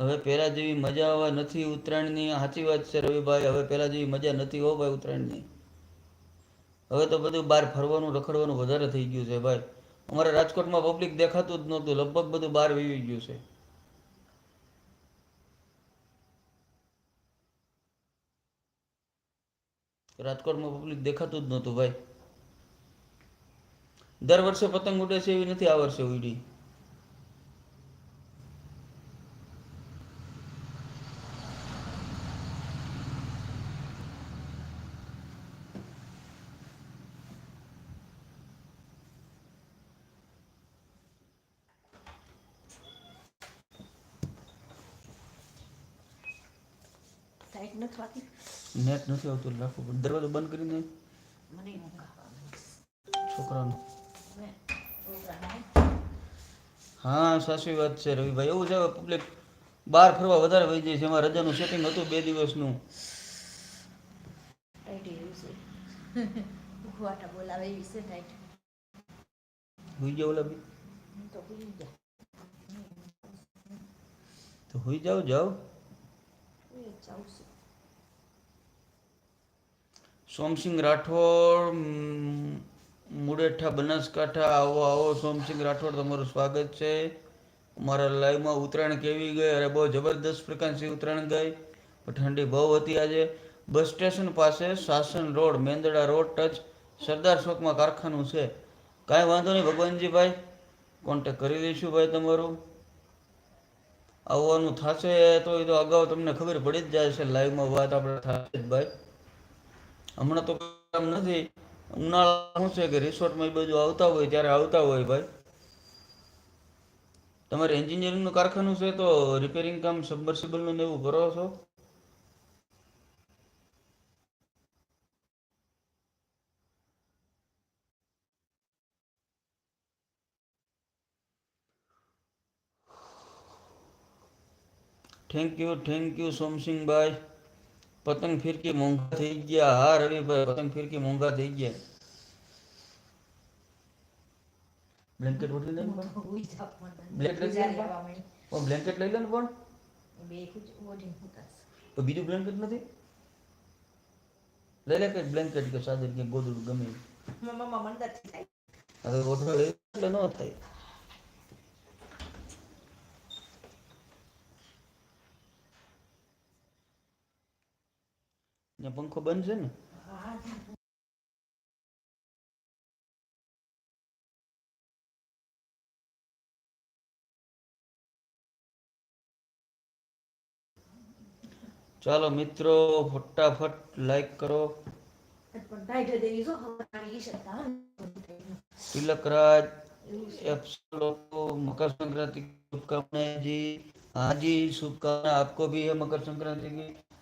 હવે પહેલા જેવી મજા હવે નથી ઉત્તરાયણની. સાચી વાત છે રવિભાઈ, હવે પહેલા જેવી મજા નથી હો ભાઈ ઉત્તરાયણની. હવે તો બધું બહાર ફરવાનું, રખડવાનું વધારે થઈ ગયું છે ભાઈ. અમારે રાજકોટમાં પબ્લિક દેખાતું જ નહોતું. લગભગ બધું બહાર વીવી ગયું છે. રાજકોટમાં પબ્લિક દેખાતું જ નહોતું ભાઈ. દર વર્ષે પતંગ ઉડે છે એવી નથી આ વર્ષે ઉડી. ટાઈટ નથી થતી નેટ નથી આવતું રાખવું પડે. દરવાજો બંધ કરીને મને છોકરાનો. હા. સાચી વાત છે રવિભાઈ. એવું છે પબ્લિક બહાર ફરવા વધારે વહી જાય છે. એમાં રજાનું સેટિંગ હતું બે દિવસનું. બોલાવે છે હોઈ જાવ બી. તો તો હોઈ જાઓ જાઓ. એ જાઉં છું. સોમસિંહ રાઠોડ મુડેઠા, બનાસકાંઠા, આવો આવો, સોમસિંહ રાઠોડ, તમારું સ્વાગત છે. અમારા લાઈવમાં ઉત્તરાયણ કેવી ગઈ? અરે, બહુ જબરદસ્ત પ્રકારની ઉત્તરાયણ ગઈ. ઠંડી બહુ હતી આજે. બસ સ્ટેશન પાસે શાસન road, Mendarda road touch Sardar ચોકમાં કારખાનું છે. કાંઈ વાંધો નહીં ભગવાનજીભાઈ કોન્ટેક કરી દઈશું ભાઈ તમારું. આવવાનું થશે તો એ તો અગાઉ તમને ખબર પડી જ જાય છે, લાઈવમાં વાત આપણે થશે જ ભાઈ. હમણાં તો કામ નથી. ઉનાળા શું છે કે રિસોર્ટમાં એ બધું આવતા હોય, ત્યારે આવતા હોય ભાઈ. તમારે એન્જિનિયરિંગનું કારખાનું છે તો રિપેરિંગ કામ સબમર્સિબલનું ને એવું કરો છો? થેન્ક યુ થેન્ક યુ સોમસિંહભાઈ પતંગ ફિરકી મોંઘા થઈ ગયા. હા રવિભાઈ પતંગ ફિરકી મોંઘા થઈ ગયા. બ્લેન્કેટ ઓઢી લે લઈ લે પણ. બ્લેન્કેટ લઈ લે ને પણ. તો બીજું બ્લેન્કેટ નથી? લઈ લે કે બ્લેન્કેટ કે ચાદર કે ગોદડું ગમે. મમ્મા મંદિરથી લાવી. હવે ઓઢવા લઈ ન થાય? ત્યાં પંખો બંધ છે ને હા, ચાલો મિત્રો ફટાફટ લાઈક કરો પણ ટાઈટ જ એવી જો હવાની ઈ શકતા હા ને. તિલકરાજ એવું છે. एफ लोगों को मकर संक्रांति की शुभकामनाएं जी हाँ जी शुभकामनाएं आपको भी है मकर संक्रांति की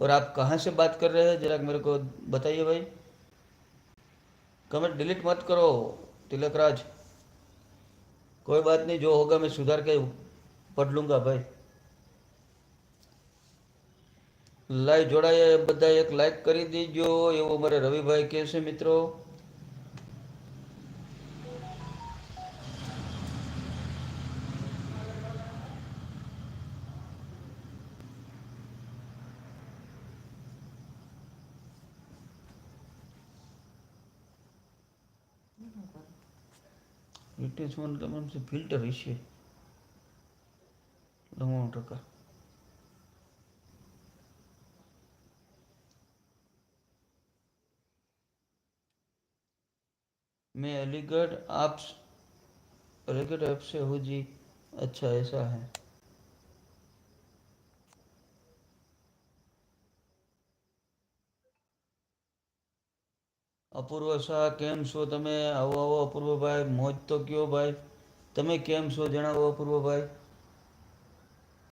और आप कहाँ से बात कर रहे हैं जरा मेरे को बताइए भाई कमेंट डिलीट मत करो तिलकराज कोई बात नहीं जो होगा मैं सुधार के पढ़ लूंगा भाई લાઈવ જોડાયા બધા એક લાઈક કરી દેજો એવું મારે રવિભાઈ કહે છે મિત્રો બ્રિટિશ વન તમામ છે ફિલ્ટર હશે નવ્વાણું ટકા मैं अलीगढ़ आप अलीगढ़ आपसे हूँ जी अच्छा ऐसा है અપૂર્વ શાહ, કેમ છો તમે? આવો આવો અપૂર્વભાઈ મોજ તો કયો ભાઈ? તમે કેમ છો? જણાવો અપૂર્વભાઈ